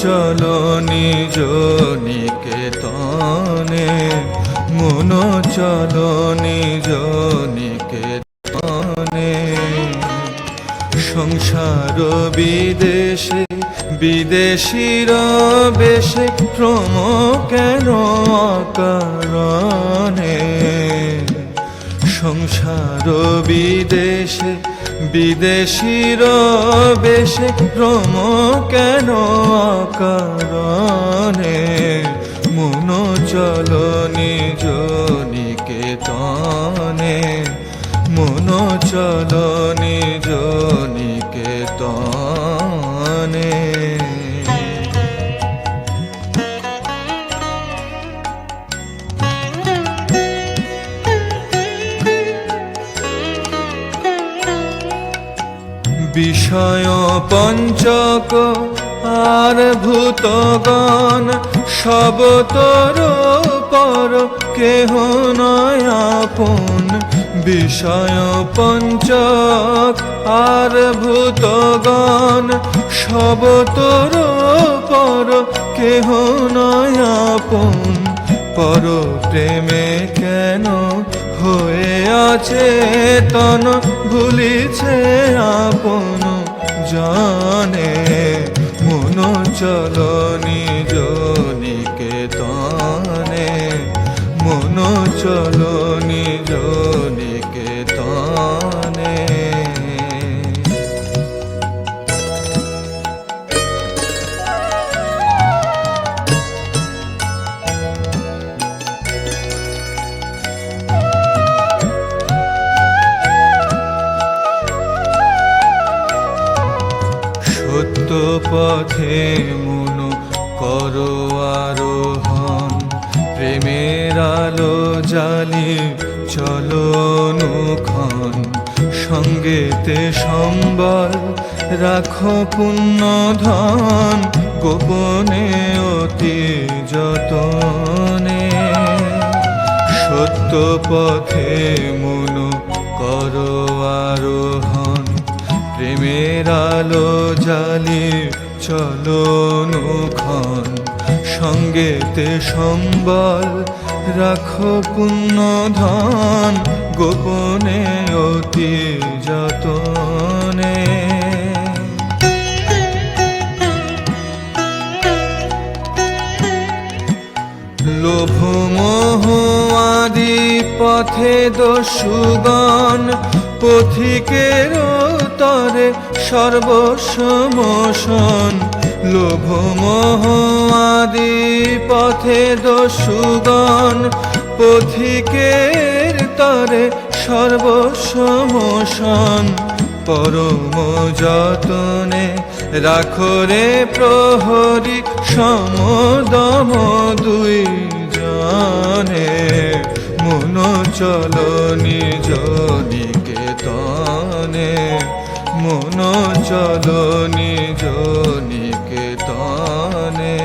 চল নিজ নিকেতনে, মন চল নিজ নিকেতনে। সংসার বিদেশে, বিদেশির বেশে ক্রম কেন কারণে সংসার বিদেশে বিদেশির বেশে ক্রম কেন কারণে মন চল নিজ নিকেতনে। মন চল নিজ বিষয় পঞ্চক আর ভূতগণ, সব তোর পর কেহ নয় আপন। বিষয় পঞ্চক আর ভূতগণ, সব তোর পর কেহ নয় আপন। পর প্রেমে কেন হয়ে আছে, তন ভুলিছে আপন। জানে মন চল নিজ নিকেতনে মন চল নিজ পথে মন করো আরোহণ। প্রেমের আলো জালি চলো অনুক্ষণ। সঙ্গেতে সম্বল রাখো পুণ্য ধন গোপনে অতি যতনে। সত্য পথে মন প্রেমের আলো জালি চলো নুখন। সঙ্গেতে সম্বল রাখো পুণ্য ধন গোপনে অতি যতনে। লোভ মোহ আদি পথে দস্যুগণ পথিকের তরে সর্বসমোষণ লোভ মোহ আদি পথে দস্যুগণ, পথিকের তরে সর্বসমোষণ পরম যতনে রাখো রে প্রহরী, সমদম দুই জানে মন চল নিজ নিকেতনে মন চল নিজ নিকেতনে।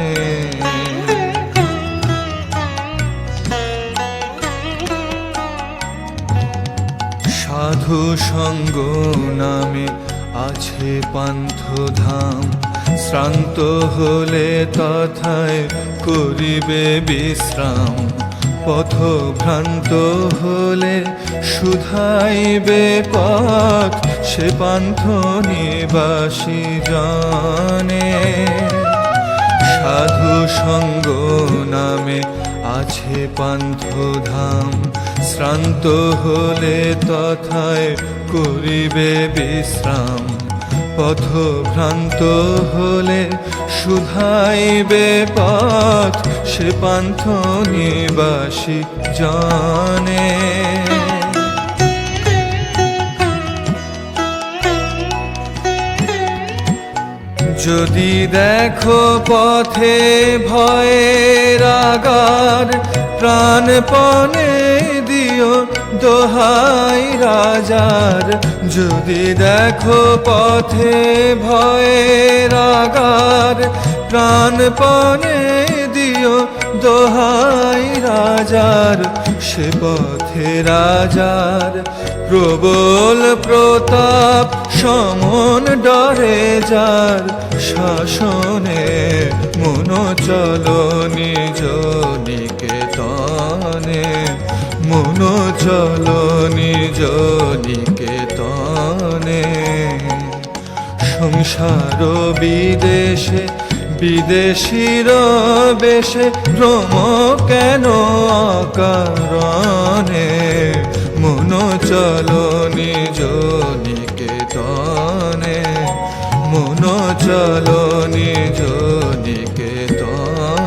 সাধু সঙ্গ নামে আছে পান্থধাম, শ্রান্ত হলে তথায় করিবে বিশ্রাম। পথভ্রান্ত হলে শুধাইবে পথ সে পান্থ নিবাসী জানে। সাধু সঙ্গ নামে আছে পান্থধাম শ্রান্ত হলে তথায় করিবে বিশ্রাম। পথভ্রান্ত হলে শুধাইবে পথ সে পান্থ নিবাসী জানে। যদি দেখো পথে ভয়ের আগার, প্রাণপণে দিও দোহাই রাজার, যদি দেখো পথে ভয়ের আগার, প্রাণপণে দিও দোহাই রাজার, সে পথে রাজার প্রবল প্রতাপ সমন ডরে যার, শাসনে মন চলো নিজ নিকেতনে মন চলো নিজ নিকেতনে। সংসার বিদেশে, বিদেশির বেশে ভ্রম কেন কারণে মন চলো নিজ নিকেতনে মন চলো নিজ নিকেতনে।